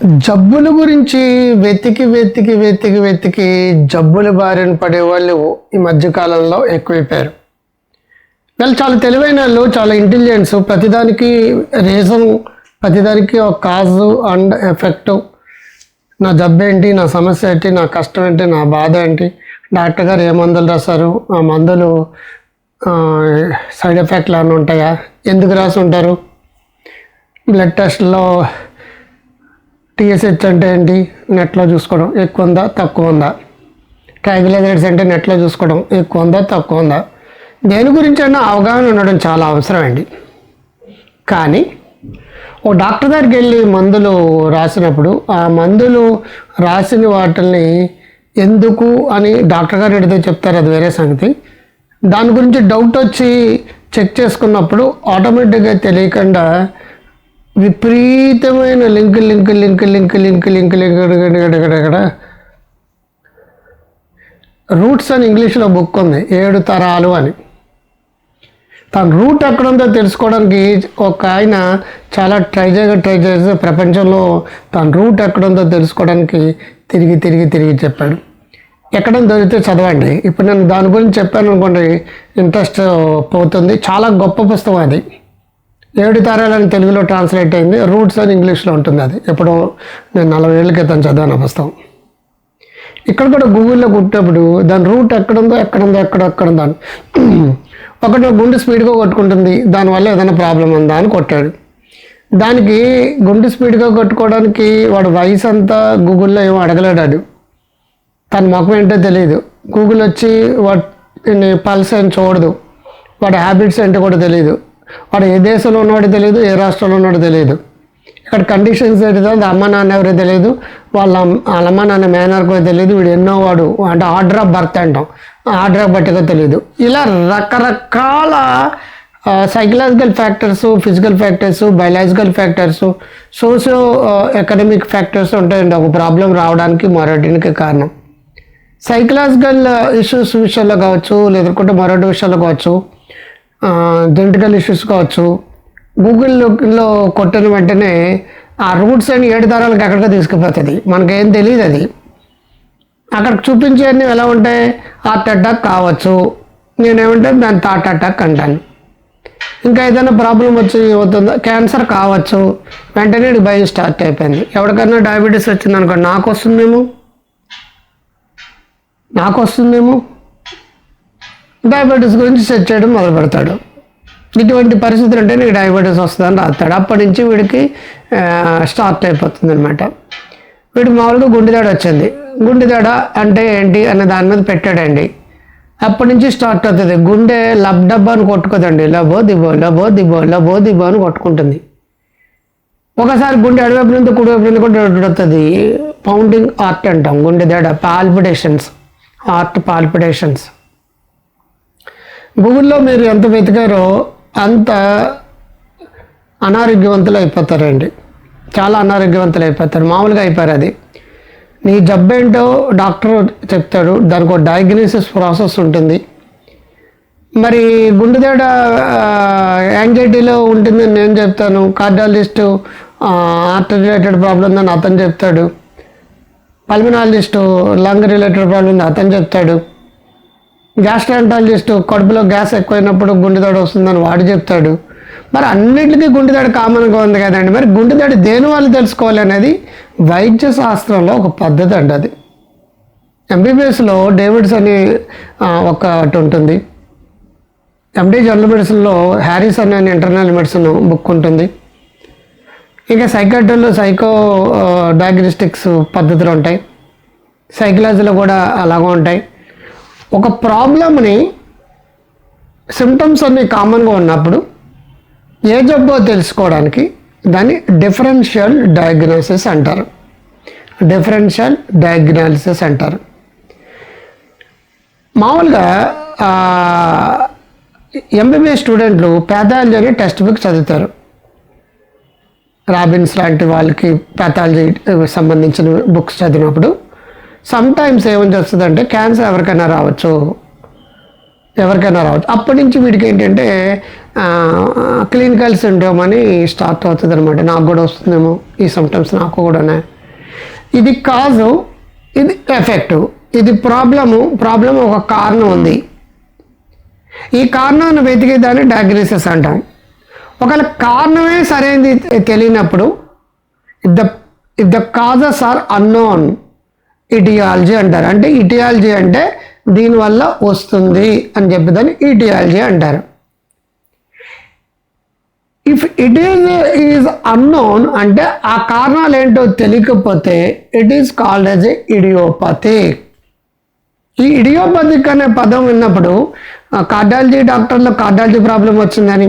జబ్బుల గురించి వెతికి వెతికి వెతికి వెతికి జబ్బుల బారిన పడే వాళ్ళు ఈ మధ్యకాలంలో ఎక్కువైపోయారు. వాళ్ళు చాలా తెలివైన వాళ్ళు చాలా ఇంటెలిజెన్స్ ప్రతిదానికి రీజన్ ప్రతిదానికి ఒక కాజు అండ్ ఎఫెక్ట్ నా జబ్బు ఏంటి నా సమస్య ఏంటి నా కష్టం ఏంటి నా బాధ ఏంటి? డాక్టర్ గారు ఏ మందులు రాస్తారు ఆ మందులు సైడ్ ఎఫెక్ట్లు అని ఉంటాయా? ఎందుకు రాసి ఉంటారు బ్లడ్ టెస్ట్లో టీఎస్హెచ్ అంటే ఏంటి? నెట్లో చూసుకోవడం ఎక్కువ ఉందా? తక్కువ ఉందా? ట్రైగ్లైజరైడ్స్ అంటే నెట్లో చూసుకోవడం ఎక్కువ ఉందా? తక్కువ ఉందా? దేని గురించి అయినా అవగాహన ఉండడం చాలా అవసరం అండి. కానీ ఓ డాక్టర్ దగ్గరికి వెళ్ళి మందులు రాసినప్పుడు ఆ మందులు రాసిన వాటిని ఎందుకు అని డాక్టర్ గారు అడిగితే చెప్తారు అది వేరే సంగతి. దాని గురించి డౌట్ వచ్చి చెక్ చేసుకున్నప్పుడు ఆటోమేటిక్గా తెలియకుండా విపరీతమైన link link link link link link link అక్కడ రూట్స్ అని ఇంగ్లీష్లో బుక్ ఉంది. ఏడు తరాలు అని. తన రూట్ ఎక్కడ ఉందో తెలుసుకోవడానికి ఒక ఆయన చాలా ట్రై చేయగా ట్రై చేసి ప్రపంచంలో తన రూట్ ఎక్కడ ఉందో తెలుసుకోవడానికి తిరిగి తిరిగి తిరిగి చెప్పాడు. ఎక్కడ దొరికితే చదవండి. ఇప్పుడు నేను దాని గురించి చెప్పాను అనుకోండి ఇంట్రెస్ట్ పోతుంది. చాలా గొప్ప పుస్తకం అది. ఏడు తారాలని తెలుగులో ట్రాన్స్లేట్ అయింది. రూట్స్ అని ఇంగ్లీష్లో ఉంటుంది అది. ఎప్పుడో నేను నలభై ఏళ్ళ క్రితం చదివాను పుస్తకం. ఇక్కడ కూడా గూగుల్లో కుట్టినప్పుడు దాని రూట్ ఎక్కడుందో ఎక్కడుందో ఎక్కడ ఎక్కడుందో అని. ఒకటి గుండె స్పీడ్గా కొట్టుకుంటుంది. దానివల్ల ఏదైనా ప్రాబ్లం ఉందా అని కొట్టాడు. దానికి గుండె స్పీడ్గా కొట్టుకోవడానికి వాడు వయసు అంతా గూగుల్లో ఏమో అడగలేడాడు తన ముఖం ఏంటో తెలియదు గూగుల్ వచ్చి వాటిని పల్స్ అని చూడదు. వాడి హ్యాబిట్స్ ఏంటో కూడా తెలియదు వాడు ఏ దేశంలో ఉన్నాడో తెలియదు ఏ రాష్ట్రంలో ఉన్నాడో తెలియదు. ఇక్కడ కండిషన్స్ ఏంటో అమ్మ నాన్న ఎవరో తెలియదు వాళ్ళ వాళ్ళ అమ్మ నాన్న మేనర్ కూడా తెలియదు వీడు ఎన్నో వాడు అంటే ఆర్డర్ ఆఫ్ బర్త్ అంటాం. ఆర్డర్ ఆఫ్ బర్త్గా తెలియదు. ఇలా రకరకాల psychological factors physical factors biological factors socio economic factors ఉంటాయండి. ఒక ప్రాబ్లం రావడానికి మరొకటికి కారణం. సైకలాజికల్ ఇష్యూస్ విషయంలో కావచ్చు లేదంటే మరొకటి విషయంలో కావచ్చు. జెనటికల్ ఇష్యూస్ కావచ్చు. గూగుల్లో కొట్టిన వెంటనే ఆ రూట్స్ అని ఏడు తరాలకు ఎక్కడికి తీసుకుపోతుంది. మనకేం తెలియదు అది అక్కడ చూపించేవన్నీ ఎలా ఉంటాయి? హార్ట్ అటాక్ కావచ్చు. నేనేమంటే దాని థాట్ అటాక్ అంటాను. ఇంకా ఏదైనా ప్రాబ్లం వచ్చి అవుతుందో క్యాన్సర్ కావచ్చు. వెంటనే భయం స్టార్ట్ అయిపోయింది. ఎవరికైనా డయాబెటీస్ వచ్చిందనుకో నాకు వస్తుందేమో నాకు వస్తుందేమో డయాబెటీస్ గురించి సెట్ చేయడం మొదలు పెడతాడు ఇటువంటి పరిస్థితులు ఉంటే నీకు డయాబెటీస్ వస్తుందని రాస్తాడు. అప్పటి నుంచి వీడికి స్టార్ట్ అయిపోతుంది అనమాట వీడికి మామూలుగా గుండెదాడ వచ్చింది. గుండెదాడ అంటే ఏంటి అనే దాని మీద పెట్టాడండి. అప్పటి నుంచి స్టార్ట్ అవుతుంది. గుండె లబ్ డబ్బా అని కొట్టుకోదండి. లబో దిబో లబో దిబో లబో దిబో అని కొట్టుకుంటుంది. ఒకసారి గుండె అడవైపు నుంచి కుడివైపు నుంచి కూడా వస్తుంది. పౌండింగ్ ఆర్ట్ అంటాం. గుండె దడ పాల్పిటేషన్స్. Art palpitations. గూగుల్లో మీరు ఎంత వెతికారో అంత అనారోగ్యవంతులు అయిపోతారండి. చాలా అనారోగ్యవంతులు అయిపోతారు. మామూలుగా అయిపోయారు అది. నీ జబ్బు ఏంటో డాక్టర్ చెప్తాడు. దానికి ఒక డయాగ్నోసిస్ ప్రాసెస్ ఉంటుంది. మరి గుండెదేడ యాంగ్జైటీలో ఉంటుందని నేను చెప్తాను. కార్డియాలజిస్టు హార్ట్ రిలేటెడ్ ప్రాబ్లం అని అతను చెప్తాడు. పల్మినాలజిస్టు లంగ్ రిలేటెడ్ ప్రాబ్లం ఉంది అతను చెప్తాడు. గ్యాస్ట్రాంటాలజిస్ట్ కడుపులో గ్యాస్ ఎక్కువైనప్పుడు గుండెదాడు వస్తుందని వాడు చెప్తాడు. మరి అన్నింటికీ గుండెదాడు కామన్గా ఉంది కదండి. మరి గుండెదాడు దేని వాళ్ళు తెలుసుకోవాలి అనేది వైద్య శాస్త్రంలో ఒక పద్ధతి అండి అది. ఎంబీబీఎస్లో డేవిడ్స్ అని ఒకటి ఉంటుంది. ఎండి జనరల్ మెడిసిన్లో హ్యారిస్ అనే ఇంటర్నల్ మెడిసిన్ బుక్ ఉంటుంది. ఇంకా సైకాట్రీలో సైకో డయాగ్నోస్టిక్స్ పద్ధతులు ఉంటాయి. సైకలాజీలో కూడా అలాగే ఉంటాయి. ఒక ప్రాబ్లమ్ని సిమ్టమ్స్ అన్ని కామన్గా ఉన్నప్పుడు ఏ జబ్బో తెలుసుకోవడానికి దాన్ని డిఫరెన్షియల్ డయాగ్నోసిస్ అంటారు. డిఫరెన్షియల్ డయాగ్నాలిసిస్ అంటారు. మామూలుగా ఎంబీబీఎస్ స్టూడెంట్లు ప్యాథాలజీ అనే టెక్స్ట్ బుక్ చదువుతారు. రాబిన్స్ లాంటి వాళ్ళకి ప్యాథాలజీ సంబంధించిన బుక్స్ చదివినప్పుడు సమ్టైమ్స్ ఏమని చేస్తుందంటే క్యాన్సర్ ఎవరికైనా రావచ్చు. ఎవరికైనా రావచ్చు. అప్పటి నుంచి వీడికి ఏంటంటే క్లినికల్ సిండ్రోమ్ అని స్టార్ట్ అవుతుంది అనమాట నాకు కూడా వస్తుందేమో ఈ సిమ్టమ్స్ నాకు కూడానే. ఇది కాజు ఇది ఎఫెక్ట్ ఇది ప్రాబ్లము ప్రాబ్లం ఒక కారణం ఉంది. ఈ కారణాన్ని వెతికేదాన్ని డయాగ్నోసిస్ అంటాం. ఒకవేళ కారణమే సరైనది తెలియనప్పుడు if the if the causes are unknown aetiology అంటారు. అంటే ఇటియాలజీ అంటే దీనివల్ల వస్తుంది అని చెప్పి దాన్ని ఇటియాలజీ అంటారు. If it is is unknown అంటే ఆ కారణాలు ఏంటో తెలియకపోతే it is called as a idiopathy ఈ ఇడియోపతిక్ అనే పదం విన్నప్పుడు కార్డాలజీ డాక్టర్లో కార్డాలజీ ప్రాబ్లం వచ్చిందని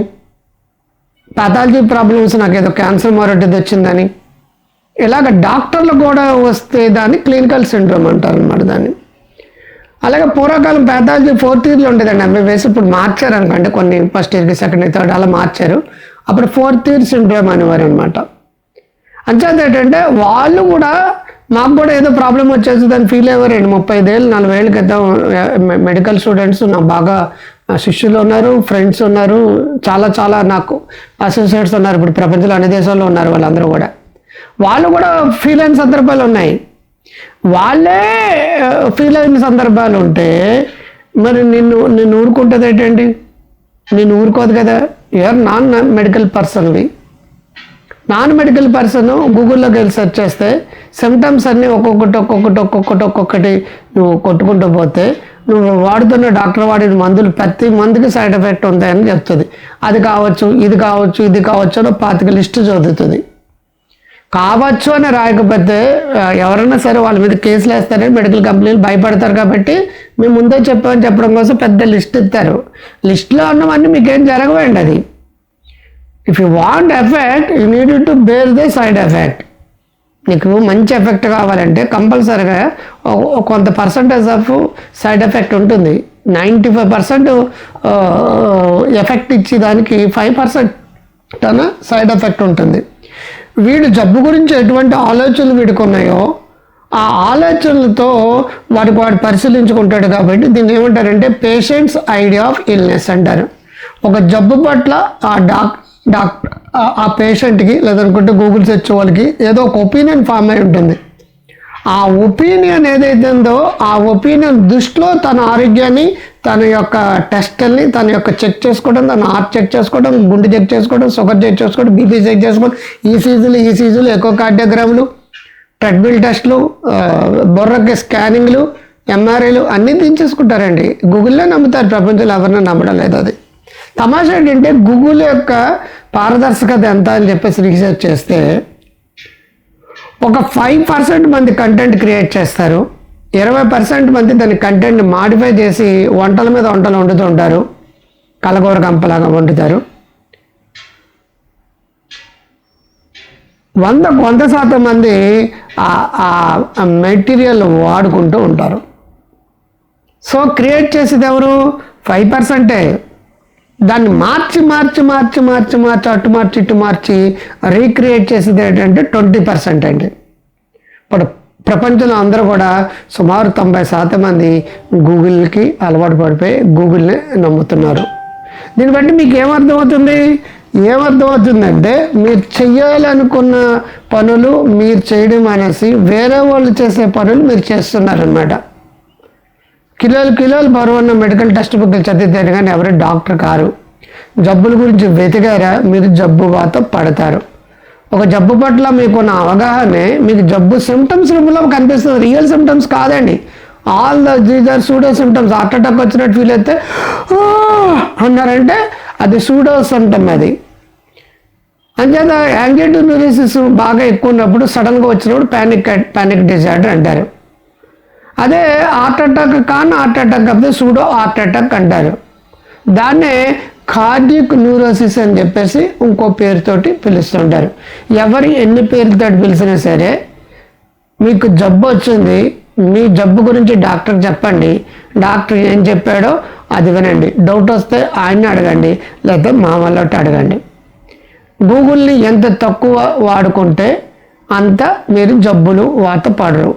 పాథాలజీ ప్రాబ్లమ్స్ నాకు ఏదో క్యాన్సర్ మరొకటిది వచ్చిందని ఇలాగ డాక్టర్లు కూడా వస్తే దాన్ని క్లినికల్ సిండ్రోమ్ అంటారు అనమాట దాన్ని. అలాగే పూర్వకాలం పాథాలజీ ఫోర్త్ ఇయర్లో ఉండేదండి. అవి వేసి ఇప్పుడు మార్చారు అనుకోండి కొన్ని ఫస్ట్ ఇయర్కి సెకండ్ ఇయర్ థర్డ్ అలా మార్చారు. అప్పుడు ఫోర్త్ ఇయర్ సిండ్రోమ్ అనేవారు అనమాట అంచేత ఏంటంటే వాళ్ళు కూడా మాకు కూడా ఏదో ప్రాబ్లం వచ్చేసి దాన్ని ఫీల్ అయ్యారండి ముప్పై ఐదేళ్ళు నలభై ఏళ్ళ క్రితం మెడికల్ స్టూడెంట్స్ నాకు బాగా శిష్యులు ఉన్నారు ఫ్రెండ్స్ ఉన్నారు చాలా చాలా నాకు అసోసియేట్స్ ఉన్నారు. ఇప్పుడు ప్రపంచంలో అన్ని దేశాల్లో ఉన్నారు వాళ్ళందరూ కూడా. వాళ్ళు కూడా ఫీల్ అయిన సందర్భాలు ఉన్నాయి. వాళ్ళే ఫీల్ అయిన సందర్భాలు ఉంటే మరి నిన్ను నిన్ను ఊరుకుంటుంది ఏంటండి? నేను ఊరుకోదు కదా? యూఆర్ నాన్ మెడికల్ పర్సన్వి నాన్ మెడికల్ పర్సన్ గూగుల్లోకి వెళ్ళి సెర్చ్ చేస్తే సిమ్టమ్స్ అన్నీ ఒక్కొక్కటి ఒక్కొక్కటి ఒక్కొక్కటి ఒక్కొక్కటి నువ్వు కొట్టుకుంటూ పోతే నువ్వు వాడుతున్న డాక్టర్ వాడిన మందులు ప్రతి మందుకి సైడ్ ఎఫెక్ట్ ఉంటాయని చెప్తుంది. అది కావచ్చు ఇది కావచ్చు ఇది కావచ్చు అని పాతిక లిస్ట్ చదువుతుంది. కావచ్చు అని రాయకపోతే ఎవరైనా సరే వాళ్ళ మీద కేసులు వేస్తారని మెడికల్ కంపెనీలు భయపడతారు కాబట్టి మేము ముందే చెప్పామని చెప్పడం కోసం పెద్ద లిస్ట్ ఇస్తారు. లిస్ట్లో ఉన్నవన్నీ మీకేం జరగవండి అది. If you want effect you need to bear the side effect నీకు మంచి ఎఫెక్ట్ కావాలంటే కంపల్సరీగా కొంత పర్సంటేజ్ ఆఫ్ సైడ్ ఎఫెక్ట్ ఉంటుంది. నైంటీ ఫైవ్ పర్సెంట్ ఎఫెక్ట్ ఇచ్చేదానికి ఫైవ్ పర్సెంట్ సైడ్ ఎఫెక్ట్ ఉంటుంది. వీడు జబ్బు గురించి ఎటువంటి ఆలోచనలు వీడికి ఉన్నాయో ఆ ఆలోచనలతో వాడికి వాడు పరిశీలించుకుంటాడు కాబట్టి దీన్ని ఏమంటారంటే పేషెంట్స్ ఐడియా ఆఫ్ ఇల్నెస్ అంటారు. ఒక జబ్బు పట్ల ఆ డాక్ డాక్టర్ ఆ పేషెంట్కి లేదనుకుంటే గూగుల్ సెర్చ్ వాళ్ళకి ఏదో ఒక ఒపీనియన్ ఫామ్ అయి ఉంటుంది. ఆ ఒపీనియన్ ఏదైతే ఉందో ఆ ఒపీనియన్ దృష్టిలో తన ఆరోగ్యాన్ని తన యొక్క టెస్ట్ని తన యొక్క చెక్ చేసుకోవడం తన హార్ట్ చెక్ చేసుకోవడం గుండె చెక్ చేసుకోవడం షుగర్ చెక్ చేసుకోవడం బీపీ చెక్ చేసుకోవడం ఈ సీజులు ఎక్కువ కార్డియోగ్రాములు ట్రెడ్మిల్ టెస్ట్లు బొర్రకి స్కానింగ్లు ఎంఆర్ఐలు అన్నీ దించేసుకుంటారండి. గూగుల్లో నమ్ముతారు. ప్రపంచంలో ఎవరినో నమ్మడం లేదు అది. తమాషా ఏంటంటే గూగుల్ యొక్క పారదర్శకత ఎంత అని చెప్పేసి రీసెర్చ్ చేస్తే ఒక ఫైవ్ పర్సెంట్ మంది కంటెంట్ క్రియేట్ చేస్తారు. ఇరవై పర్సెంట్ మంది దాని కంటెంట్ మాడిఫై చేసి వంటల మీద వంటలు వండుతూ ఉంటారు. కలగూర కంపలాగా వండుతారు. వంద వంద శాతం మంది ఆ మెటీరియల్ వాడుకుంటూ ఉంటారు. సో క్రియేట్ చేసేది ఎవరు? ఫైవ్ పర్సెంటే దాన్ని మార్చి మార్చి మార్చి మార్చి మార్చి అటు మార్చి ఇటు మార్చి రీక్రియేట్ చేసేది ఏంటంటే ట్వంటీ పర్సెంట్ అండి. ఇప్పుడు ప్రపంచంలో అందరూ కూడా సుమారు తొంభై శాతం మంది గూగుల్కి అలవాటు పడిపోయి గూగుల్ని నమ్ముతున్నారు. దీన్ని బట్టి మీకు ఏమర్థమవుతుంది ఏమర్థమవుతుందంటే మీరు చెయ్యాలనుకున్న పనులు మీరు చేయడం అనేసి వేరే వాళ్ళు చేసే పనులు మీరు చేస్తున్నారనమాట కిలోలు కిలోలు బరువున్న మెడికల్ టెస్ట్ బుక్లు చదివితే కానీ ఎవరు డాక్టర్ కారు. జబ్బుల గురించి వెతికారా? మీరు జబ్బు వాత పడతారు. ఒక జబ్బు పట్ల మీకున్న అవగాహనే మీకు జబ్బు సిమ్టమ్స్ రూపంలో కనిపిస్తుంది. రియల్ సిమ్టమ్స్ కాదండి. All the are pseudo symptoms heart attack వచ్చినట్టు ఫీల్ అయితే అన్నారంటే అది సూడో సిమ్టమ్ అది. అంచేత యాంగ్జైటీ న్యూరిసిస్ బాగా ఎక్కువ ఉన్నప్పుడు సడన్గా వచ్చినప్పుడు ప్యానిక్ ప్యానిక్ డిజార్డర్ అంటారు. అదే హార్ట్ అటాక్ కానీ హార్ట్ అటాక్ కాకపోతే సూడో హార్ట్ అటాక్ అంటారు. దాన్నే కార్డియక్ న్యూరోసిస్ అని చెప్పేసి ఇంకో పేరుతోటి పిలుస్తుంటారు. ఎవరు ఎన్ని పేర్లతో పిలిచినా సరే మీకు జబ్బు వచ్చింది మీ జబ్బు గురించి డాక్టర్ చెప్పండి. డాక్టర్ ఏం చెప్పాడో అది వినండి. డౌట్ వస్తే ఆయన్ని అడగండి లేకపోతే మా వాళ్ళతో అడగండి. గూగుల్ని ఎంత తక్కువ వాడుకుంటే అంత మీరు జబ్బులు వాత పడరు.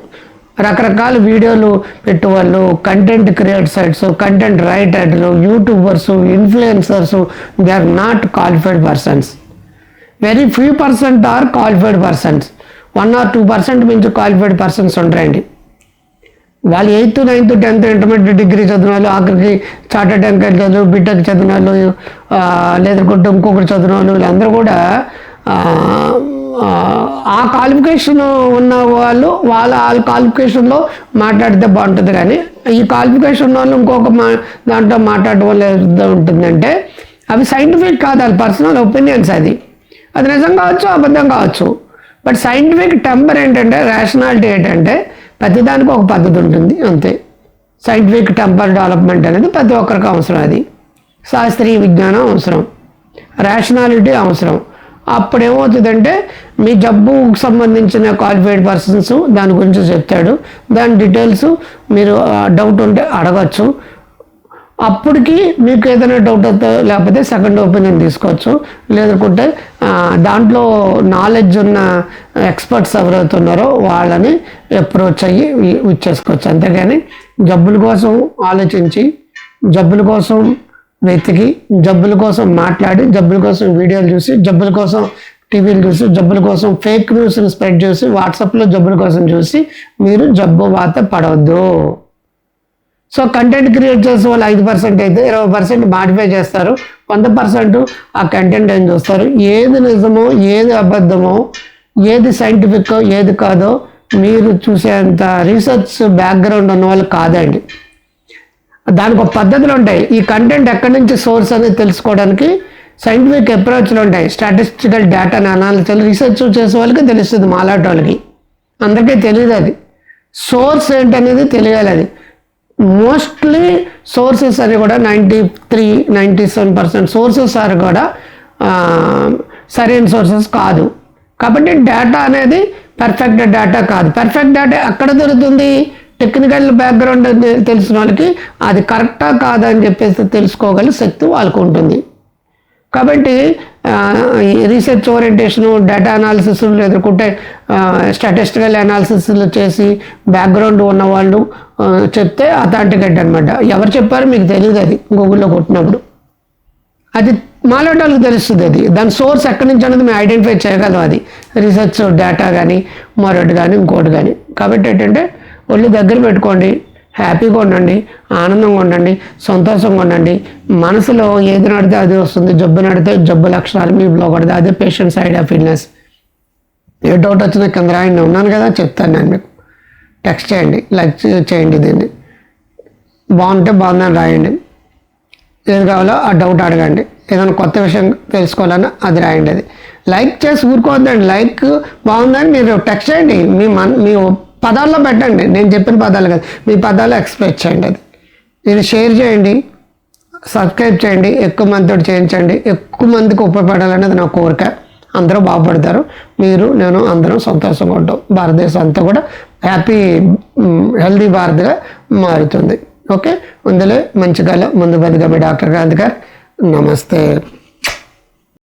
రకరకాల వీడియోలు పెట్టేవాళ్ళు content create sites content రైటర్లు YouTubers influencers they are not qualified persons very few percent are qualified persons one or two percent మించి క్వాలిఫైడ్ పర్సన్స్ ఉంటాయండి వాళ్ళు eighth ninth tenth intermediate degree చదివిన వాళ్ళు ఆఖరికి చార్టర్డ్ అకౌంట్ చదువు బిటెక్ చదివిన వాళ్ళు లేదా లేదంటే ఇంకొకటి చదివిన వాళ్ళు వీళ్ళందరూ కూడా ఆ, ఆ, క్వాలిఫికేషన్ ఉన్న వాళ్ళు వాళ్ళ వాళ్ళ క్వాలిఫికేషన్లో మాట్లాడితే బాగుంటుంది కానీ ఈ క్వాలిఫికేషన్ ఉన్న వాళ్ళు ఇంకొక మా దాంట్లో మాట్లాడటం వల్ల ఉంటుందంటే అవి సైంటిఫిక్ కాదు వాళ్ళ పర్సనల్ ఒపీనియన్స్ అది. అది నిజం కావచ్చు అబద్ధం కావచ్చు. బట్ సైంటిఫిక్ టెంపర్ ఏంటంటే రేషనాలిటీ ఏంటంటే ప్రతిదానికి ఒక పద్ధతి ఉంటుంది అంతే. సైంటిఫిక్ టెంపర్ డెవలప్మెంట్ అనేది ప్రతి ఒక్కరికి అవసరం అది. శాస్త్రీయ విజ్ఞానం అవసరం. రేషనాలిటీ అవసరం. అప్పుడు ఏమవుతుందంటే మీ జబ్బుకు సంబంధించిన క్వాలిఫైడ్ పర్సన్స్ దాని గురించి చెప్తాడు. దాని డీటెయిల్స్ మీరు డౌట్ ఉంటే అడగచ్చు. అప్పటికి మీకు ఏదైనా డౌట్ అవుతా లేకపోతే సెకండ్ ఒపీనియన్ తీసుకోవచ్చు. లేదంటే దాంట్లో నాలెడ్జ్ ఉన్న ఎక్స్పర్ట్స్ ఎవరైతే ఉన్నారో వాళ్ళని అప్రోచ్ అయ్యి ఇచ్చేసుకోవచ్చు. అంతేగాని జబ్బుల కోసం ఆలోచించి జబ్బుల కోసం వెతికి జబ్బుల కోసం మాట్లాడి జబ్బుల కోసం వీడియోలు చూసి జబ్బుల కోసం టీవీలు చూసి జబ్బుల కోసం ఫేక్ న్యూస్ని స్ప్రెడ్ చేసి వాట్సాప్లో జబ్బుల కోసం చూసి మీరు జబ్బు వాత పడవద్దు. సో కంటెంట్ క్రియేట్ చేసే వాళ్ళు ఐదు పర్సెంట్ అయితే ఇరవై పర్సెంట్ మాడిఫై చేస్తారు. వంద పర్సెంట్ ఆ కంటెంట్ ఏం చూస్తారు? ఏది నిజమో ఏది అబద్ధమో ఏది సైంటిఫిక్ ఏది కాదో మీరు చూసేంత రీసెర్చ్ బ్యాక్గ్రౌండ్ ఉన్న వాళ్ళు కాదండి. దానికి ఒక పద్ధతులు ఉంటాయి ఈ కంటెంట్ ఎక్కడి నుంచి సోర్స్ అనేది తెలుసుకోవడానికి సైంటిఫిక్ అప్రోచ్లు ఉంటాయి స్టాటిస్టికల్ డేటాని అనాలిసిస్ రీసెర్చ్ చేసే వాళ్ళకి తెలుస్తుంది మాలాంటి వాళ్ళకి. అందరికీ తెలియదు అది. సోర్స్ ఏంటనేది తెలియాలి అది. మోస్ట్లీ సోర్సెస్ అని కూడా ninety three ninety seven percent sources అని కూడా సరైన సోర్సెస్ కాదు. కాబట్టి డేటా అనేది పర్ఫెక్ట్ డేటా కాదు. పర్ఫెక్ట్ డేటా ఎక్కడ దొరుకుతుంది? టెక్నికల్ బ్యాక్గ్రౌండ్ తెలిసిన వాళ్ళకి అది కరెక్టా కాదా అని చెప్పేసి తెలుసుకోగల శక్తి వాళ్ళకు ఉంటుంది. కాబట్టి రీసెర్చ్ ఓరియంటేషను డేటా అనాలిసిస్ లేదంటే స్టాటిస్టికల్ అనాలిసిస్లు చేసి బ్యాక్గ్రౌండ్ ఉన్నవాళ్ళు చెప్తే అథాంటికేట్ అనమాట ఎవరు చెప్పారో మీకు తెలియదు అది గూగుల్లో కొట్టినప్పుడు. అది మాలోటోళ్ళకి తెలుస్తుంది అది. దాని సోర్స్ ఎక్కడి నుంచి అనేది మేము ఐడెంటిఫై చేయగలం అది. రీసెర్చ్ డేటా కానీ మరొకటి కానీ ఇంకోటి కానీ కాబట్టి ఏంటంటే ఒళ్ళు దగ్గర పెట్టుకోండి. హ్యాపీగా ఉండండి. ఆనందంగా ఉండండి. సంతోషంగా ఉండండి. మనసులో ఏది నడితే అది వస్తుంది. జబ్బు నడితే జబ్బు లక్షణాలు మీ పడితే అదే పేషెంట్ సైడ్ ఆఫ్ ఇల్నెస్ ఏ డౌట్ వచ్చినా కింద రాయండి. ఉన్నాను కదా చెప్తాను నేను మీకు. టెక్స్ట్ చేయండి. లైక్ చేయండి దీన్ని. బాగుంటే బాగుందని రాయండి. ఏది కావాలో ఆ డౌట్ అడగండి. ఏదైనా కొత్త విషయం తెలుసుకోవాలన్నా అది రాయండి అది. లైక్ చేసి ఊరుకోవద్దండి. లైక్ బాగుందని మీరు టెక్స్ట్ చేయండి. మీ మన మీ పదాల్లో పెట్టండి. నేను చెప్పిన పదాలు కాదు. మీ పదాలు ఎక్స్ప్రెస్ చేయండి అది. ఇది షేర్ చేయండి. సబ్స్క్రైబ్ చేయండి. ఎక్కువ మందితో చేయించండి. ఎక్కువ మందికి ఉపయోగపడాలనేది నా కోరిక. అందరూ బాగుపడతారు. మీరు నేను అందరం సంతోషంగా ఉంటాం. భారతదేశం అంతా కూడా హ్యాపీ హెల్దీ భారత్గా మారుతుంది. ఓకే? ముందులే మంచి కాలం. ముందు బతిగా మీ డాక్టర్ గాంధీ గారు. నమస్తే.